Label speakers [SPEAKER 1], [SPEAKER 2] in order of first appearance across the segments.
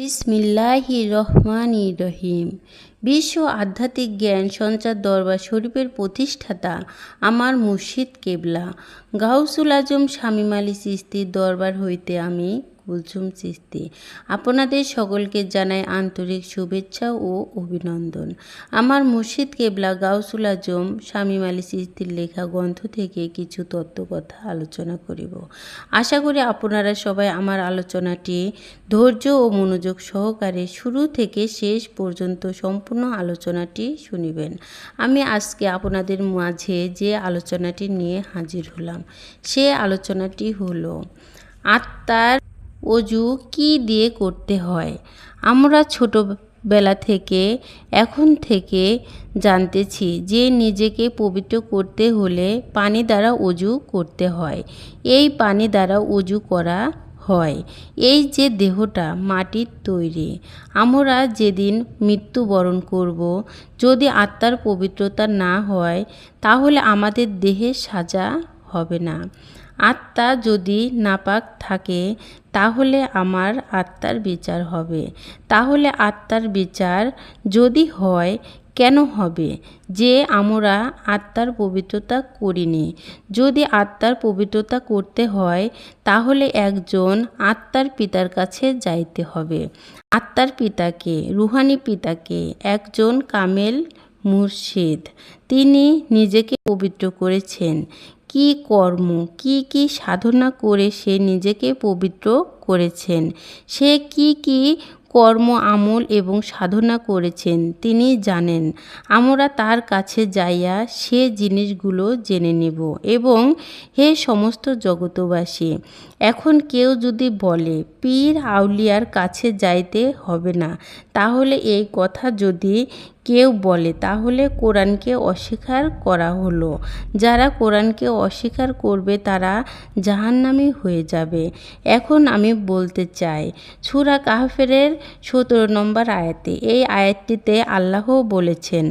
[SPEAKER 1] বিসমিল্লাহি রহমান রহিম বিশ্ব আধ্যাত্মিক জ্ঞান সঞ্চার দরবার শরীফের প্রতিষ্ঠাতা আমার মুর্শিদ কেবলা। গাউসুল আজম স্বামী আলী দরবার হইতে আমি কুলসুম চিস্তি আপনাদের সকলকে জানাই আন্তরিক শুভেচ্ছা ও অভিনন্দন। আমার মুর্শিদ কেবলা গাউসুল আজম শামীম আলী চিস্তির লেখা গ্রন্থ থেকে কিছু তত্ত্বকথা আলোচনা করিব। আশা করি আপনারা সবাই আমার আলোচনাটি ধৈর্য ও মনোযোগ সহকারে শুরু থেকে শেষ পর্যন্ত সম্পূর্ণ আলোচনাটি শুনিবেন। আমি আজকে আপনাদের মাঝে যে আলোচনাটি নিয়ে হাজির হলাম, সে আলোচনাটি হলো, আত্মার অজু কি দিয়ে করতে হয়? আমরা ছোটবেলা থেকে, এখন থেকে জানতেছি যে নিজেকে পবিত্র করতে হলে পানি দ্বারা অজু করতে হয়। এই পানি দ্বারা অজু করা হয়। এই যে দেহটা মাটির তৈরি। আমরা যেদিন মৃত্যুবরণ করব, যদি আত্মার পবিত্রতা না হয়, তাহলে আমাদের দেহে সাজা হবে না। আত্মা যদি নাপাক থাকে, তাহলে আমার আত্মার বিচার হবে। তাহলে আত্মার বিচার যদি হয়, কেন হবে? যে আমরা আত্মার পবিত্রতা করিনি। যদি আত্মার পবিত্রতা করতে হয়, তাহলে একজন আত্মার পিতার কাছে যাইতে হবে। আত্মার পিতাকে, রুহানি পিতাকে, একজন কামেল মুর্শিদ। তিনি নিজেকে পবিত্র করেছেন। কি কর্ম কি কি সাধনা করে সে নিজেকে পবিত্র করেছেন? সে কি কি কর্ম, আমল এবং সাধনা করেছেন। তিনি জানেন, আমরা তার কাছে যাইয়া সে জিনিসগুলো জেনে নেব এবং হে সমস্ত জগতবাসী এখন কেউ যদি বলে, পীর আউলিয়ার কাছে যাইতে হবে না, তাহলে এই কথা যদি কেউ বলে, তাহলে কোরআনকে অস্বীকার করা হলো। যারা কোরআনকে অস্বীকার করবে, তারা জাহান্নামি হয়ে যাবে। এখন আমি বলতে চাই, সুরা কাহফেরের সতেরো নম্বর আয়াতে। এই আয়াতটিতে আল্লাহ বলেছেন,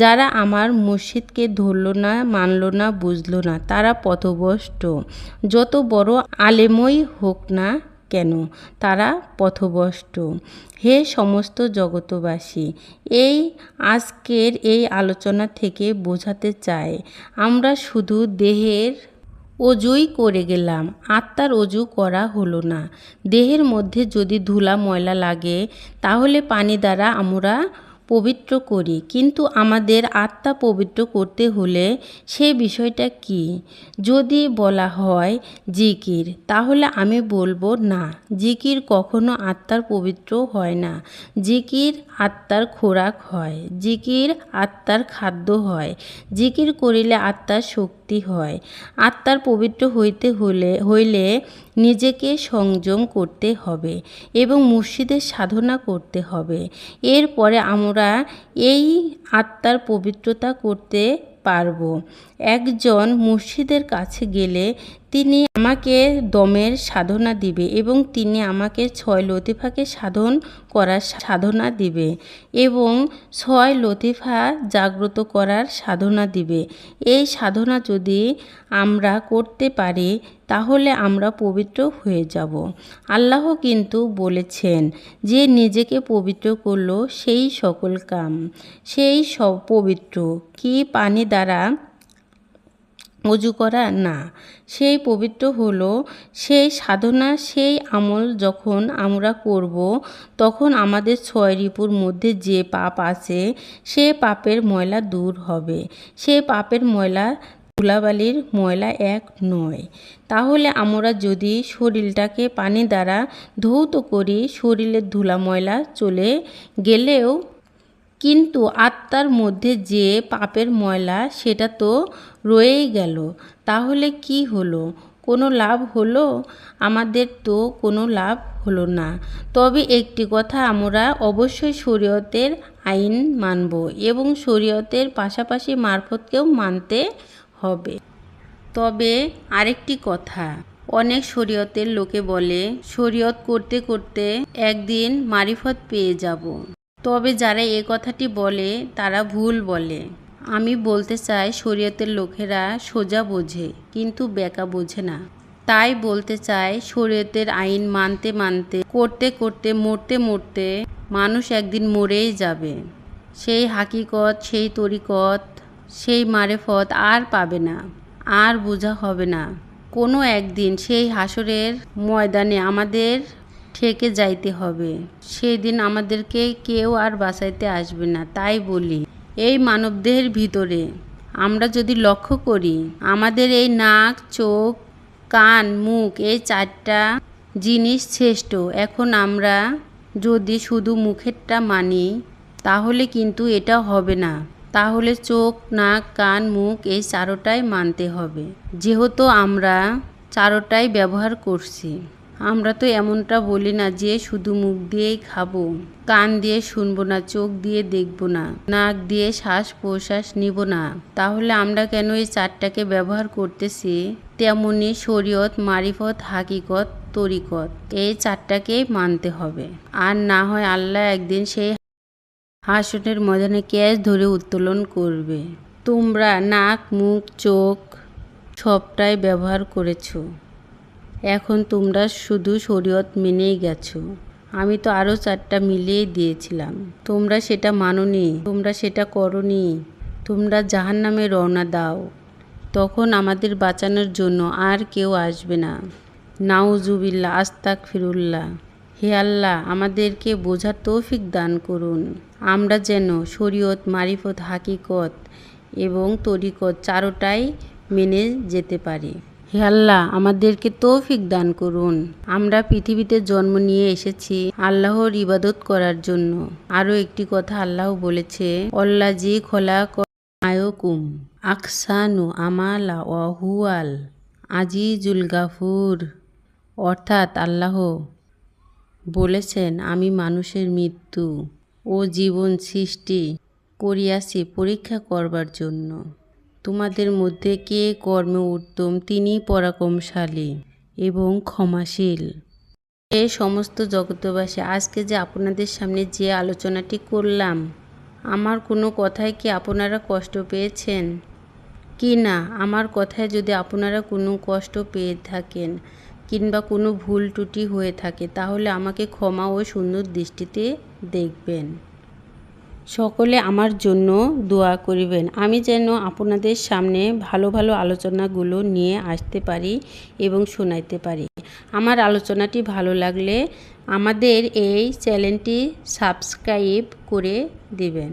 [SPEAKER 1] যারা আমার মুর্শিদকে ধরল না, মানল না, বুঝল না, তারা পথভ্রষ্ট। যত বড় আলেমই হোক না কেন, তারা পথভ্রষ্ট। হে সমস্ত জগতবাসী এই আজকের এই আলোচনা থেকে বোঝাতে চাই, আমরা শুধু দেহের অজুই করে গেলাম। আত্মার অজু করা হলো না। দেহের মধ্যে যদি ধুলা ময়লা লাগে, তাহলে পানি দ্বারা আমরা পবিত্র করি। কিন্তু আমাদের আত্মা পবিত্র করতে হলে সে বিষয়টা কি? যদি বলা হয় জিকির, তাহলে আমি বলব না। জিকির কখনো আত্মার পবিত্র হয় না। জিকির আত্মার খোরাক হয়। জিকির আত্মার খাদ্য হয়। জিকির করিলে আত্মার শক্তি হয়। আত্মার পবিত্র হইতে হলে, হইলে নিজেকে সংযম করতে হবে এবং মুর্শিদের সাধনা করতে হবে। এরপরে আমরা এই আত্মার পবিত্রতা করতে পারব। একজন মুর্শিদের কাছে গেলে তিনি আমাকে দমের সাধনা দিবে এবং তিনি আমাকে ছয় লতিফাকে সাধন করার সাধনা দিবে এবং ছয় লতিফা জাগ্রত করার সাধনা দিবে। এই সাধনা যদি আমরা করতে পারি, তাহলে আমরা পবিত্র হয়ে যাব। আল্লাহ কিন্তু বলেছেন, যে নিজেকে পবিত্র করল, সেই সকল কাম। সেই সব পবিত্র। কি পানি দ্বারা অজু করা না। সেই পবিত্র হলো, সেই সাধনা, সেই আমল যখন আমরা করব, তখন আমাদের ছয় রিপুর মধ্যে যে পাপ আছে, সে পাপের ময়লা দূর হবে। সে পাপের ময়লা ধুলাবালির ময়লা এক নয়। তাহলে আমরা যদি শরীরটাকে পানি দ্বারা ধৌত করি, শরীরের ধুলা ময়লা চলে গেলেও কিন্তু আত্মার মধ্যে যে পাপের ময়লা, সেটা তো রয়েই গেল। তাহলে কি হলো? কোনো লাভ হলো? আমাদের তো কোনো লাভ হলো না। তবে একটি কথা আমরা অবশ্যই শরীয়তের আইন মানব এবং শরীয়তের পাশাপাশি মারফতকেও মানতে হবে। তবে আরেকটি কথা, অনেক শরীয়তের লোকে বলে, শরীয়ত করতে করতে একদিন মারিফত পেয়ে যাব। তবে যারা এ কথাটি বলে, তারা ভুল বলে। আমি বলতে চাই, শরীয়তের লোকেরা সোজা বোঝে, কিন্তু বেকা বোঝে না। তাই বলতে চাই, শরীয়তের আইন মানতে মানতে, করতে করতে, মরতে মরতে, মানুষ একদিন মরেই যাবে। সেই হাকিকত, সেই তরিকত, সেই মারেফত আর পাবে না, আর বোঝা হবে না। কোনো একদিন সেই হাসরের ময়দানে আমাদের ঠেকে যাইতে হবে। সেই দিন আমাদেরকে কেউ আর বাঁচাইতে আসবে না, তাই বলি। এই মানবদেহের ভিতরে আমরা যদি লক্ষ্য করি, আমাদের এই নাক, চোখ, কান, মুখ, এই চারটা জিনিস শ্রেষ্ঠ। এখন আমরা যদি শুধু মুখেরটা মানি, তাহলে কিন্তু এটা হবে না। তাহলে চোখ, নাক, কান, মুখ এই চারোটাই মানতে হবে। যেহেতু আমরা চারোটাই ব্যবহার করছি। আমরা তো এমনটা বলি না যে শুধু মুখ দিয়েই খাব, কান দিয়ে শুনব না, চোখ দিয়ে দেখব না, নাক দিয়ে শ্বাস প্রশ্বাস নিব না। তাহলে আমরা কেন এই চারটাকে ব্যবহার করতেছি? তেমনি শরীয়ত, মারিফত, হাকিকত, তরিকত, এই চারটাকেই মানতে হবে। আর না হয় আল্লাহ একদিন সেই হাসনের ময়দানে ক্যাশ ধরে উত্তোলন করবে। তোমরা নাক, মুখ, চোখ সবটাই ব্যবহার করেছ। এখন তোমরা শুধু শরীয়ত মেনেই গেছো। আমি তো আরও চারটা মিলিয়ে দিয়েছিলাম। তোমরা সেটা মানোনি, তোমরা সেটা করনি। তোমরা জাহান নামে রওনা দাও। তখন আমাদের বাঁচানোর জন্য আর কেউ আসবে না। নাউজুবিল্লা আস্তাক ফিরুল্লাহ হে আল্লাহ, আমাদেরকে বোঝার তৌফিক দান করুন। আমরা যেন শরীয়ত, মারিফত, হাকিকত এবং তরিকত চারোটাই মেনে যেতে পারি। হে আল্লাহ, আমাদেরকে তৌফিক দান করুন। আমরা পৃথিবীতে জন্ম নিয়ে এসেছি আল্লাহর ইবাদত করার জন্য। আরও একটি কথা আল্লাহ বলেছে অল্লা জি খোলা আয়কুম আকসানু আমালা ওয়াহুয়াল আজিজুল গাফুর। অর্থাৎ আল্লাহ বলেছেন, আমি মানুষের মৃত্যু ও জীবন সৃষ্টি করিয়াছি পরীক্ষা করবার জন্য। তোমাদের মধ্যে কে কর্মে উত্তম তিনি পরাক্রমশালী এবং ক্ষমাশীল। এ সমস্ত জগতবাসী আজকে যে আপনাদের সামনে যে আলোচনাটি করলাম, আমার কোনো কথায় কি আপনারা কষ্ট পেয়েছেন? কি না, আমার কথায় যদি আপনারা কোনো কষ্ট পেয়ে থাকেন কিংবা কোনো ভুল ত্রুটি হয়ে থাকে, তাহলে আমাকে ক্ষমা ও সুন্দর দৃষ্টিতে দেখবেন। সকলে আমার জন্য দোয়া করিবেন। আমি যেন আপনাদের সামনে ভালো ভালো আলোচনাগুলো নিয়ে আসতে পারি এবং শোনাইতে পারি। আমার আলোচনাটি ভালো লাগলে আমাদের এই চ্যানেলটি সাবস্ক্রাইব করে দিবেন।